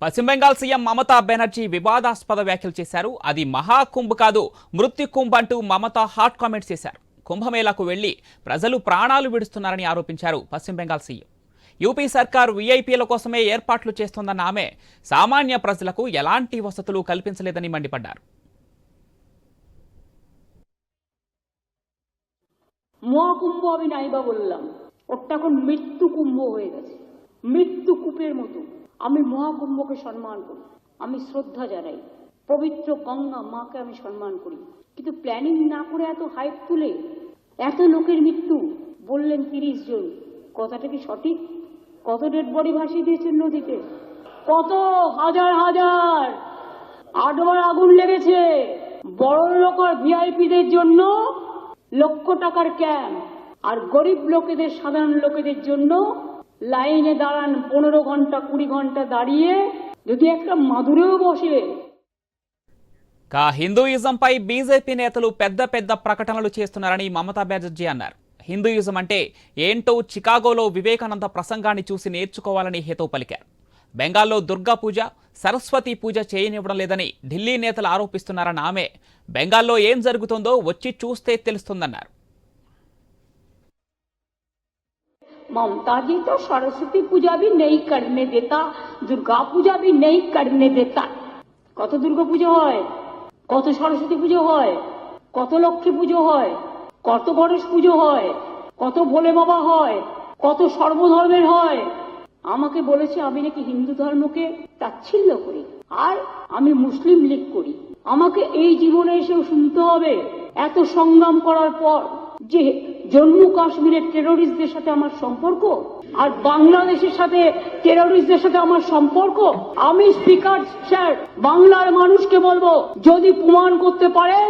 పశ్చిమ బెంగాల్ సీఎం మమతా బెనర్జీ వివాదాస్పద వ్యాఖ్యలు చేశారు అది మహాకుంభ్ కాదు మృత్యు కుంభ్ అంటూ మమతా హాట్ కామెంట్స్ చేశారు కుంభమేళాకు వెళ్లి ప్రజలు ప్రాణాలు విడుస్తున్నారని ఆరోపించారు పశ్చిమ బెంగాల్ సీఎం యూపీ సర్కార్ వీఐపీల కోసమే ఏర్పాట్లు చేస్తోందన్న ఆమె సామాన్య ప్రజలకు ఎలాంటి వసతులు కల్పించలేదని మండిపడ్డారు মহাকুম্ভ আমি নাইবা বললাম ওটা এখন মৃত্যু কুম্ভ হয়ে গেছে মৃত্যু কূপের মতো আমি মহাকুম্ভকে সম্মান করি। আমি শ্রদ্ধা জানাই। পবিত্র গঙ্গা মাকে আমি সম্মান করি। কিন্তু প্ল্যানিং না করে এত হাইপ তুলে এত লোকের মৃত্যু, বললেন তিরিশ জন। কথাটা কি সঠিক? কত ডেড বডি ভাসিয়ে দিয়েছেন নদীতে? কত হাজার হাজার! আটবার আগুন লেগেছে। বড় লোক আর ভিআইপিদের জন্য লক্ষ টাকার ক্যাম্প। আর গরিব লোকেদের, সাধারণ লোকেদের জন্য লাইনে দাঁড়ান পনেরো ঘন্টা কুড়ি ঘন্টা দাঁড়িয়ে যদি একটা মাদুরেও বসে కా హిందూయిజంపై బీజేపీ నేతలు పెద్ద పెద్ద ప్రకటనలు చేస్తున్నారని మమతా బెనర్జీ అన్నారు హిందూయిజం అంటే ఏంటో చికాగోలో వివేకానంద ప్రసంగాన్ని చూసి నేర్చుకోవాలని హేతో పలికారు బెంగాల్లో దుర్గా పూజ సరస్వతి పూజ చేయనివ్వడం లేదని ఢిల్లీ నేతలు ఆరోపిస్తున్నారన్న ఆమె బెంగాల్లో ఏం జరుగుతుందో వచ్చి చూస్తే తెలుస్తుందన్నారు ममता जी तो सरस्वती पूजा भी नहीं करने देता दुर्गा पूजा भी नहीं करने देता কত দুর্গা পুজো হয় কত সরস্বতী পুজো হয় কত লক্ষ্মী পুজো হয় কত গণেশ পুজো হয় কত ভোলে বাবা হয় কত সর্বধর্মের হয় আমাকে বলেছে আমি নাকি হিন্দু ধর্মকে তাচ্ছিল্য করি আর আমি মুসলিম লীগ করি আমাকে এই জীবনে এসেও শুনতে হবে এত সংগ্রাম করার পর যে জম্মু কাশ্মীরের টেরোরিস্টদের সাথে আমার সম্পর্ক? আর বাংলাদেশের সাথে টেরোরিস্টদের সাথে আমার সম্পর্ক? আমি স্পিকার স্যার বাংলার মানুষকে বলব, যদি প্রমাণ করতে পারেন